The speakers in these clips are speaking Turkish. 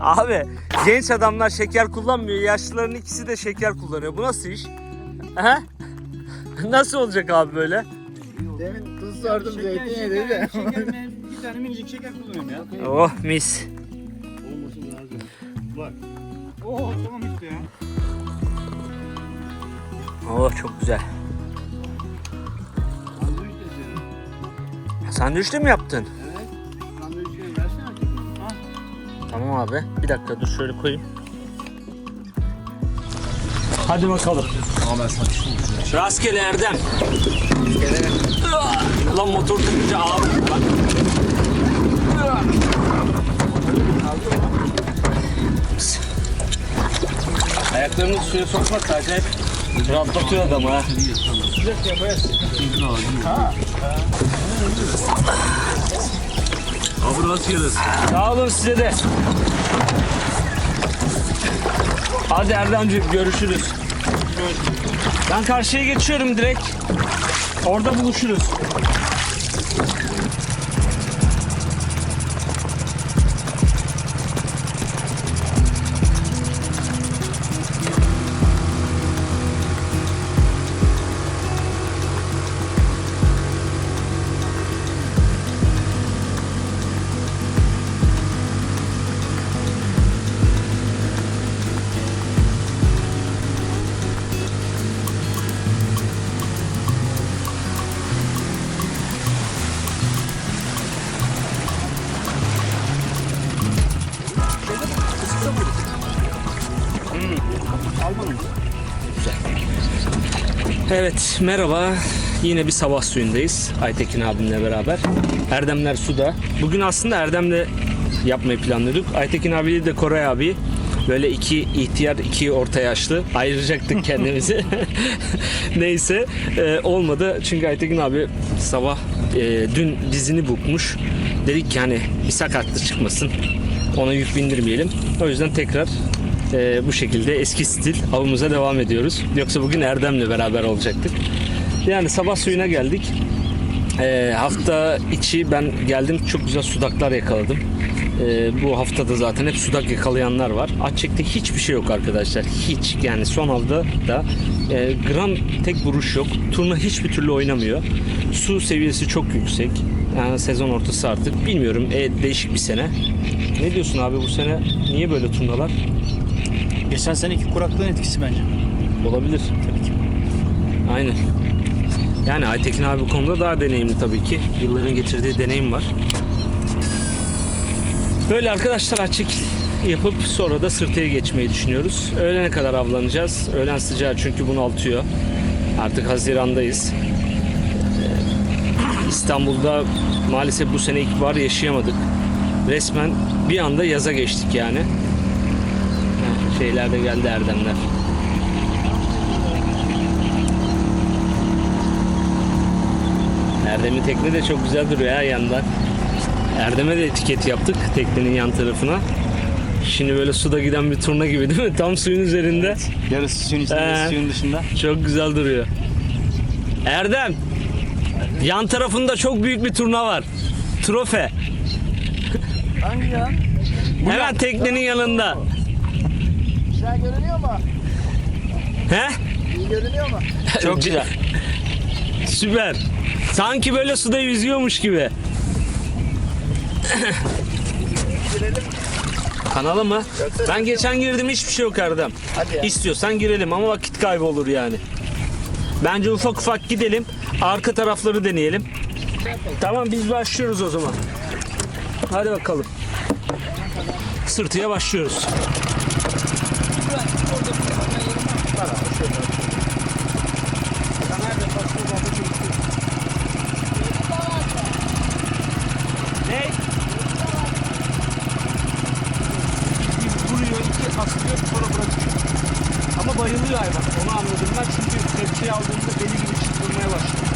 Abi genç adamlar şeker kullanmıyor. Yaşlıların ikisi de şeker kullanıyor. Bu nasıl iş? He? Nasıl olacak abi böyle? Demin tuz sordum zeytin yedi de. Şekerine bir tane minicik şeker kullanıyorum ya. Oh mis. Olması lazım. Bak. Oo tamam işte ya. Oh çok güzel. Sandviç de mi yaptın? Evet. Tamam abi. Bir dakika dur şöyle koyayım. Hadi bakalım. Ama ben Rastgele Erdem. Lan motor tutunca ağır bak. Ayaklarını suya sokmak acayip rahatlatıyor adamı ha. Abi nasıl yeriz? Sağ olun size de. Hadi Erdemciğim görüşürüz. Ben karşıya geçiyorum direkt. Orada buluşuruz. Evet merhaba. Yine bir sabah suyundayız. Aytekin abimle beraber. Erdemler suda. Bugün aslında Erdem'le yapmayı planlıyorduk. Aytekin abiyle de Koray abi böyle iki ihtiyar, iki orta yaşlı ayıracaktık kendimizi. Neyse e, olmadı. Çünkü Aytekin abi sabah e, dün dizini bukmuş. Dedik ki hani bir sakatlık çıkmasın. Ona yük bindirmeyelim. O yüzden tekrar e, bu şekilde eski stil avımıza devam ediyoruz. Yoksa bugün Erdem'le beraber olacaktık. Yani sabah suyuna geldik. E, hafta içi ben geldim çok güzel sudaklar yakaladım. E, bu haftada zaten hep sudak yakalayanlar var. Açıkta hiçbir şey yok arkadaşlar. Hiç yani son avda da e, gram tek vuruş yok. Turna hiçbir türlü oynamıyor. Su seviyesi çok yüksek. Yani sezon ortası artık. Bilmiyorum. E, değişik bir sene. Ne diyorsun abi bu sene niye böyle turnalar? Geçen seneki kuraklığın etkisi bence. Olabilir. Tabii ki. Aynen. Yani Aytekin abi bu konuda daha deneyimli tabii ki. Yılların getirdiği deneyim var. Böyle arkadaşlar açık yapıp sonra da sırtıya geçmeyi düşünüyoruz. Öğlene kadar avlanacağız. Öğlen sıcağı çünkü bunaltıyor. Artık Haziran'dayız. Ee, İstanbul'da maalesef bu sene ilkbahar yaşayamadık. Resmen bir anda yaza geçtik yani. Şeyler de geldi Erdemler. Erdem'in tekne de çok güzel duruyor ya yandan. Erdem'e de etiket yaptık teknenin yan tarafına. Şimdi böyle suda giden bir turna gibi değil mi? Tam suyun üzerinde. Yarısı suyun içinde, Ee. yarısı suyun dışında. Çok güzel duruyor. Erdem, yan tarafında çok büyük bir turna var. Trofe. Hangi ya? Hemen teknenin yanında. Güzel görünüyor mu? He? İyi görünüyor mu? Çok güzel. Süper. Sanki böyle suda yüzüyormuş gibi. Kanala mı? Ben geçen girdim hiçbir şey yok Erdem. Hadi ya. İstiyorsan girelim ama vakit kaybı olur yani. Bence ufak ufak gidelim. Arka tarafları deneyelim. Tamam biz başlıyoruz o zaman. Hadi bakalım. Sırtıya başlıyoruz. Ne? Bir vuruyor, iki asılıyor, sonra bırakıyor. Ama bayılıyor hayvan. Onu anladım ben çünkü tepkiyi aldığında deli gibi çıldırmaya başlıyor.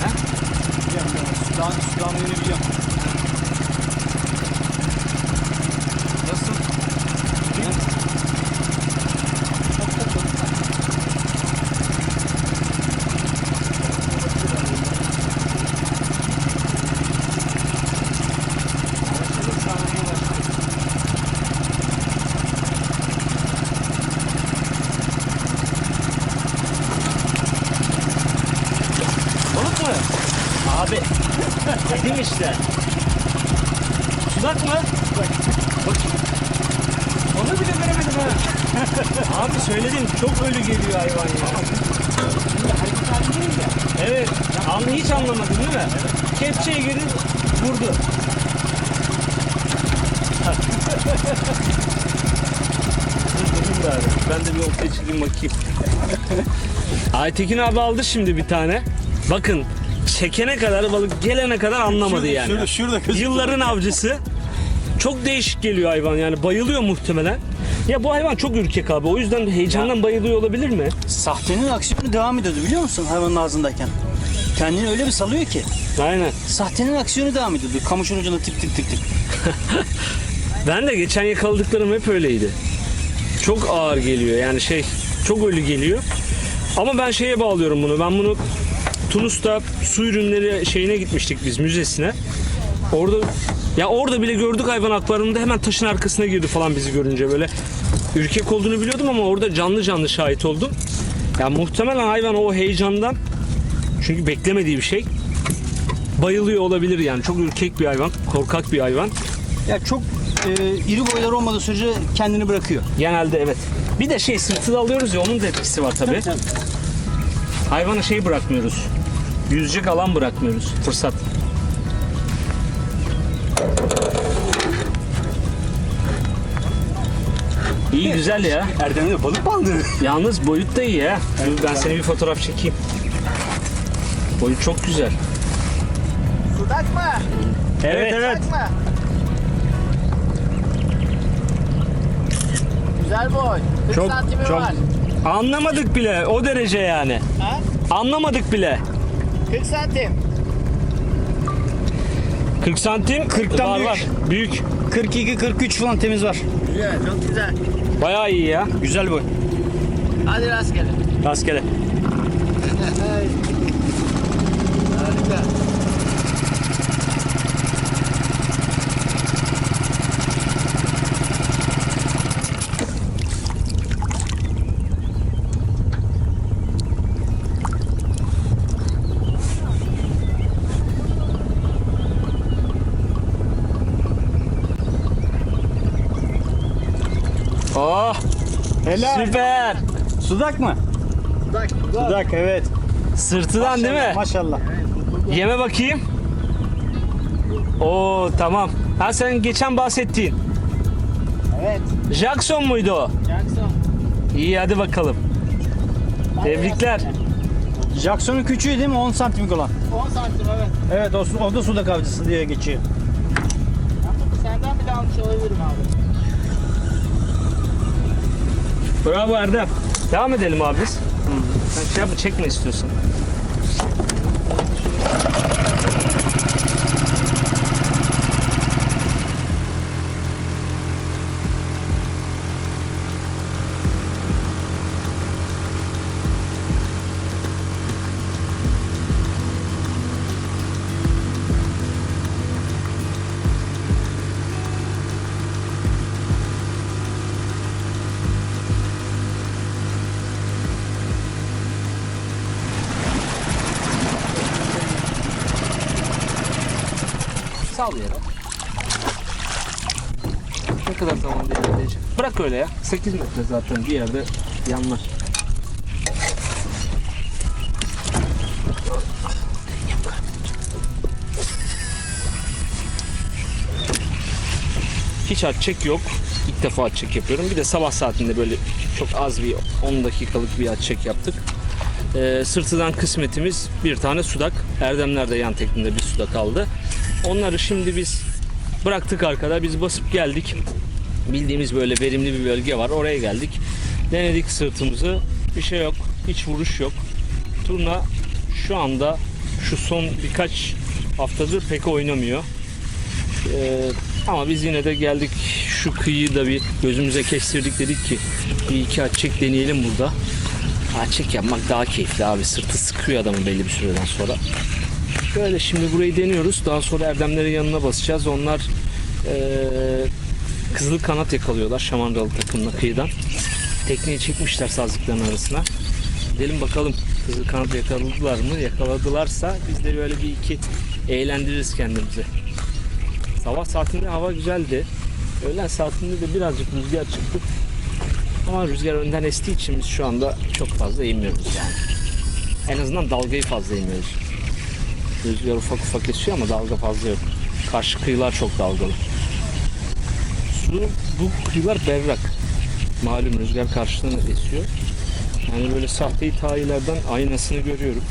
He? Biliyorum, biliyorum. Sudan, sudan yönü biliyorum. Nasıl? Sudak mı? Bakayım. Onu bile göremedim ha. Abi söyledim çok ölü geliyor hayvan ya. Evet. Anlı hiç anlamadın değil mi? Kepçeye girdi vurdu. Ben de bir ortaya çıkayım bakayım. Aytekin abi aldı şimdi bir tane. Bakın çekene kadar balık gelene kadar anlamadı yani. Şurada, şurada. Yılların avcısı. Çok değişik geliyor hayvan yani bayılıyor muhtemelen. Ya bu hayvan çok ürkek abi o yüzden heyecandan bayılıyor olabilir mi? Sahtenin aksiyonu devam ediyordu biliyor musun hayvanın ağzındayken? Kendini öyle bir salıyor ki. Aynen. Sahtenin aksiyonu devam ediyordu. Kamışın ucunda tık tık tık tık. Ben de geçen yakaladıklarım hep öyleydi. Çok ağır geliyor yani şey çok ölü geliyor. Ama ben şeye bağlıyorum bunu. Ben bunu Tunus'ta su ürünleri şeyine gitmiştik biz müzesine. Orada ya orada bile gördük hayvan akvaryumda hemen taşın arkasına girdi falan bizi görünce böyle. Ürkek olduğunu biliyordum ama orada canlı canlı şahit oldum. Ya muhtemelen hayvan o heyecandan çünkü beklemediği bir şey bayılıyor olabilir yani. Çok ürkek bir hayvan, korkak bir hayvan. Ya çok e, iri boyları olmadığı sürece kendini bırakıyor. Genelde evet. Bir de şey sırtı da alıyoruz ya onun da etkisi var tabii. Hayvana şey bırakmıyoruz. Yüzecek alan bırakmıyoruz. Fırsat. İyi güzel ya. Erdem'de balık mı aldın? Yalnız boyut da iyi ya. Dur ben seni bir fotoğraf çekeyim. Boyut çok güzel. Sudak mı? Evet evet. Sudak mı? Güzel boy. 40 Çok- santimi çok- var. Anlamadık bile o derece yani. Ha? Anlamadık bile. 40 santim. 40 santim 40'tan var büyük. var. Büyük. 42-43 falan temiz var. Güzel, çok güzel. Bayağı iyi ya. Güzel boy. Hadi rastgele. Rastgele. Harika. Oh Helal. süper. Sudak mı? Sudak, sudak. Sudak evet. Sırtıdan değil mi? Maşallah. Yeme bakayım. Oo tamam. Ha sen geçen bahsettiğin. Evet. Jackson muydu o? Jackson. İyi hadi bakalım. Tebrikler. Jackson'un küçüğü değil mi? 10 santimlik olan. 10 santim evet. Evet o, o da sudak avcısı diye geçiyor. Senden bile almış olabilirim abi. Bravo Erdem. Devam edelim abi biz. Sen şey yapma çekme istiyorsan. Yere. Ne kadar zamanda ilerleyecek? Bırak öyle ya. 8 metre zaten bir yerde yanlar. Hiç çek yok. İlk defa çek yapıyorum. Bir de sabah saatinde böyle çok az bir 10 dakikalık bir çek yaptık. Ee, sırtıdan kısmetimiz bir tane sudak. Erdemler de yan tekninde bir sudak aldı. Onları şimdi biz bıraktık arkada. Biz basıp geldik. Bildiğimiz böyle verimli bir bölge var. Oraya geldik. Denedik sırtımızı. Bir şey yok. Hiç vuruş yok. Turna şu anda şu son birkaç haftadır pek oynamıyor. Ee, ama biz yine de geldik şu kıyıyı da bir gözümüze kestirdik dedik ki bir iki açık deneyelim burada. Açık yapmak daha keyifli abi. Sırtı sıkıyor adamın belli bir süreden sonra. Böyle şimdi burayı deniyoruz. Daha sonra Erdemlerin yanına basacağız. Onlar eee kızıl kanat yakalıyorlar Şamandalı takımla kıyıdan. Tekneyi çekmişler sazlıkların arasına. Gidelim bakalım kızıl kanat yakaladılar mı? Yakaladılarsa biz de böyle bir iki eğlendiririz kendimizi. Sabah saatinde hava güzeldi. Öğlen saatinde de birazcık rüzgar çıktı. Ama rüzgar önden estiği için biz şu anda çok fazla inmiyoruz yani. En azından dalgayı fazla inmiyoruz. Rüzgar ufak ufak esiyor ama dalga fazla yok. Karşı kıyılar çok dalgalı. Su, bu kıyılar berrak. Malum rüzgar karşıdan esiyor. Yani böyle sahte itahilerden aynasını görüyorum.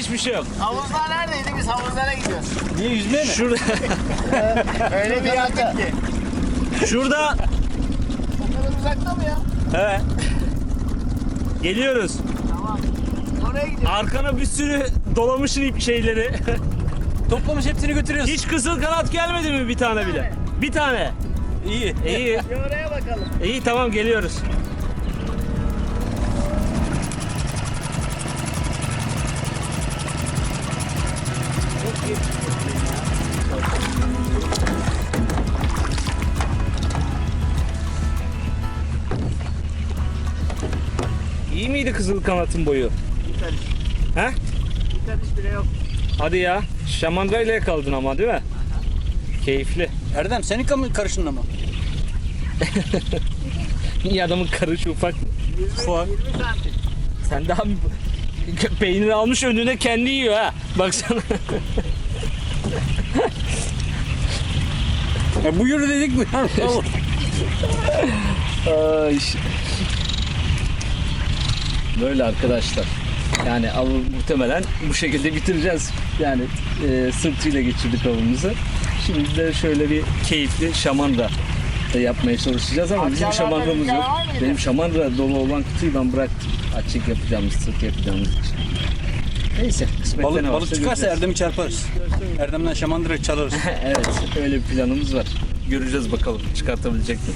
Hiçbir şey yok. Havuzlar neredeydi? Biz havuzlara gidiyoruz. Niye yüzmeye mi? Şurada, Öyle bir yakın ki. şurada O kadar uzakta mı ya? He. Geliyoruz. Tamam. Oraya gidiyoruz. Arkana bir sürü dolamışsın ip şeyleri. Toplamış hepsini götürüyorsun. Hiç kızıl kanat gelmedi mi bir tane bile? Bir tane. İyi. İyi. Bir oraya bakalım. İyi tamam geliyoruz. Miydi kızıl kanatın boyu? Karış. He? Karış bile yok. Hadi ya. Şamandayla yakaladın ama değil mi? Keyifli. Erdem senin karışınla mı? Niye adamın karışı ufak? 20, Fuar. 20 santim. Sen daha peynir almış önüne kendi yiyor ha. Baksana. E, bu yürü dedik mi? Ay. Böyle arkadaşlar. Yani avı muhtemelen bu şekilde bitireceğiz. Yani e, sırtıyla geçirdik avımızı. Şimdi de şöyle bir keyifli şamandıra da yapmaya çalışacağız ama bizim şamandramız yok. Benim şamandıra dolu olan kutuyu ben bıraktım. Açık yapacağımız, sırt yapacağımız için. Neyse, balık, ne balık çıkarsa göreceğiz. Erdem'i çarparız. Erdem'den şamandıra çalarız. evet, öyle bir planımız var. Göreceğiz bakalım çıkartabilecek mi?